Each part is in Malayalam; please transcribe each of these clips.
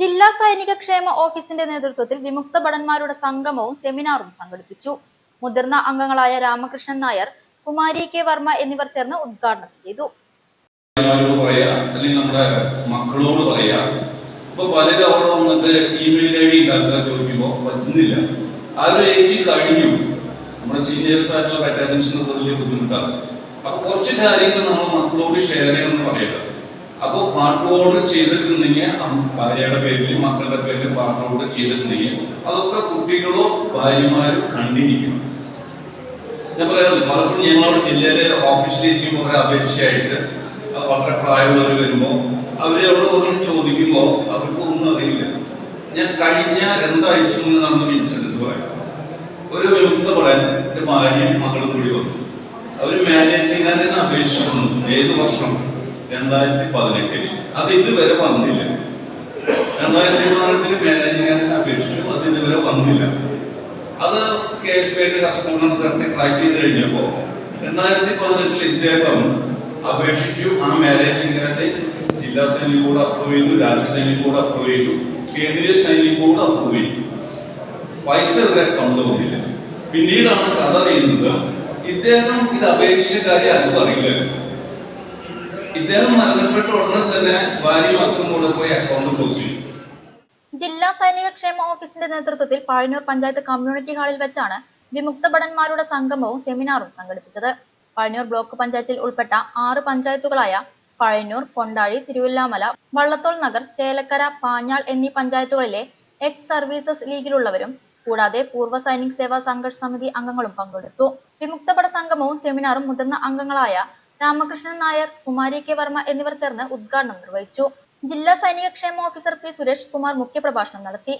ജില്ലാ സൈനിക ക്ഷേമ ഓഫീസിന്റെ നേതൃത്വത്തിൽ വിമുക്ത ഭടന്മാരുടെ സംഗമവും സെമിനാറും സംഘടിപ്പിച്ചു. മുതിർന്ന അംഗങ്ങളായ രാമകൃഷ്ണൻ നായർ കുമാരി കെ വർമ്മ എന്നിവർ ചേർന്ന് ഉദ്ഘാടനം ചെയ്തു. ഇപ്പൊ പലരും അവിടെ വന്നിട്ട് ഇമെയിൽ ഐ ഡി ഉണ്ടാക്കാൻ ചോദിക്കുമ്പോൾ പറ്റുന്നില്ല. ആ ഒരു ഏജ് കഴിഞ്ഞു. നമ്മുടെ സീനിയേഴ്സ് ആയിട്ടുള്ള വലിയ ബുദ്ധിമുട്ടാണ്. അപ്പൊ കുറച്ച് കാര്യങ്ങൾ നമ്മൾ മക്കളോട് ഷെയർ ചെയ്യണമെന്ന് പറയുക അപ്പൊ പാർട്ട് ഓർഡർ ചെയ്തിട്ടുണ്ടെങ്കിൽ ഭാര്യയുടെ പേരിൽ മക്കളുടെ പേരിൽ പാർട്ട് ഓർഡർ ചെയ്തിട്ടുണ്ടെങ്കിൽ അതൊക്കെ കുട്ടികളോ ഭാര്യമാരും കണ്ടിരിക്കണം. ഞാൻ പറയാറില്ല പലപ്പോഴും ഞങ്ങളുടെ ജില്ലയിലെ ഓഫീസിലിരിക്കുമ്പോൾ ഒരു അപേക്ഷയായിട്ട് വളരെ പ്രായമുള്ളവർ വരുമ്പോൾ അവരെ അവിടെ ഒന്നും ചോദിക്കുമ്പോൾ അവർക്ക് ഒന്നും അറിയില്ല. ഞാൻ കഴിഞ്ഞ രണ്ടാഴ്ച മുന്നേ നടന്ന ഇൻസിഡന്റ് പറയാം. ഒരു വിമുക്ത ഒരു ഭാര്യയും മകളും കൂടി വന്നു. അവർ മാനേജ് ചെയ്യാൻ അപേക്ഷിച്ചു. ഏത് വർഷം? രണ്ടായിരത്തി പതിനെട്ടിൽ അത് ഇതുവരെ വന്നില്ല. രണ്ടായിരത്തി പതിനെട്ടിൽ മാനേജ് ചെയ്യാൻ അപേക്ഷിച്ചു അത് ഇതുവരെ വന്നില്ല. അത് കേസ് വേണ്ടി കസ്റ്റമർ സ്ഥലത്ത് ട്രാക്ക് ചെയ്ത് കഴിഞ്ഞപ്പോൾ രണ്ടായിരത്തി പതിനെട്ടിൽ ഇദ്ദേഹം അപേക്ഷിച്ചു. ആ മാരേജിംഗ് ജില്ലാ സൈനിക ബോർഡ് അപ്രൂവ് ചെയ്തു രാജ്യ സൈനിക ബോർഡ് അപ്രൂവ് ചെയ്തു കേന്ദ്രീയ സൈനിക ബോർഡ് അപ്രൂവ് ചെയ്തു. പൈസ ഇതുവരെ കൊണ്ടുപോകില്ല പിന്നീടാണ് കഥ അറിയുന്നത് ഇദ്ദേഹം ഇത് അപേക്ഷിച്ച കാര്യം അത് അറിയില്ല തന്നെ ജില്ലാ സൈനിക ക്ഷേമ ഓഫീസിന്റെ നേതൃത്വത്തിൽ പഴയൂർ പഞ്ചായത്ത് കമ്മ്യൂണിറ്റി ഹാളിൽ വെച്ചാണ് വിമുക്ത ഭടന്മാരുടെ സംഗമവും സെമിനാറും സംഘടിപ്പിച്ചത്. പഴയൂർ ബ്ലോക്ക് പഞ്ചായത്തിൽ ഉൾപ്പെട്ട ആറ് പഞ്ചായത്തുകളായ പഴയൂർ കൊണ്ടാഴി തിരുവല്ലാമല വള്ളത്തോൾ നഗർ ചേലക്കര പാഞ്ഞാൾ എന്നീ പഞ്ചായത്തുകളിലെ എക്സ് സർവീസസ് ലീഗിലുള്ളവരും കൂടാതെ പൂർവ സൈനിക സേവാ സംഘർഷ സമിതി അംഗങ്ങളും പങ്കെടുത്തു. വിമുക്തപട സംഗമവും സെമിനാറും മുതിർന്ന അംഗങ്ങളായ രാമകൃഷ്ണൻ നായർ കുമാരി കെ വർമ്മ എന്നിവർ ചേർന്ന് ഉദ്ഘാടനം നിർവഹിച്ചു. ജില്ലാ സൈനിക ക്ഷേമ ഓഫീസർ പി സുരേഷ് കുമാർ മുഖ്യപ്രഭാഷണം നടത്തി.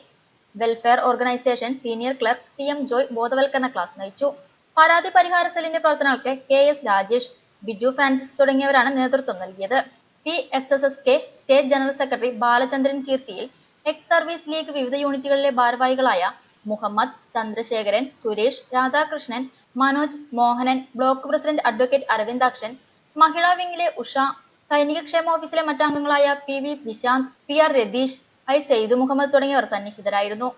Welfare organisation senior clerk T M Joy ബോധവൽക്കരണ ക്ലാസ് നയിച്ചു. പരാതി പരിഹാര സെല്ലിന്റെ പ്രവർത്തനങ്ങൾക്ക് കെ എസ് രാജേഷ് ബിജു ഫ്രാൻസിസ് തുടങ്ങിയവരാണ് നേതൃത്വം നൽകിയത്. P S S S K state general secretary Balachandran കീർത്തിയിൽ ex service league വിവിധ യൂണിറ്റുകളിലെ ഭാരവാഹികളായ Muhammad Chandrasekharan Suresh Radhakrishnan Manoj Mohanan block president advocate Aravindakshan Mahila വിംഗിലെ Usha സൈനിക ക്ഷേമ ഓഫീസിലെ മറ്റംഗങ്ങളായ P V Vishanth P R Ratheesh I Syed Muhammad തുടങ്ങിയവർ സന്നിഹിതരായിരുന്നു.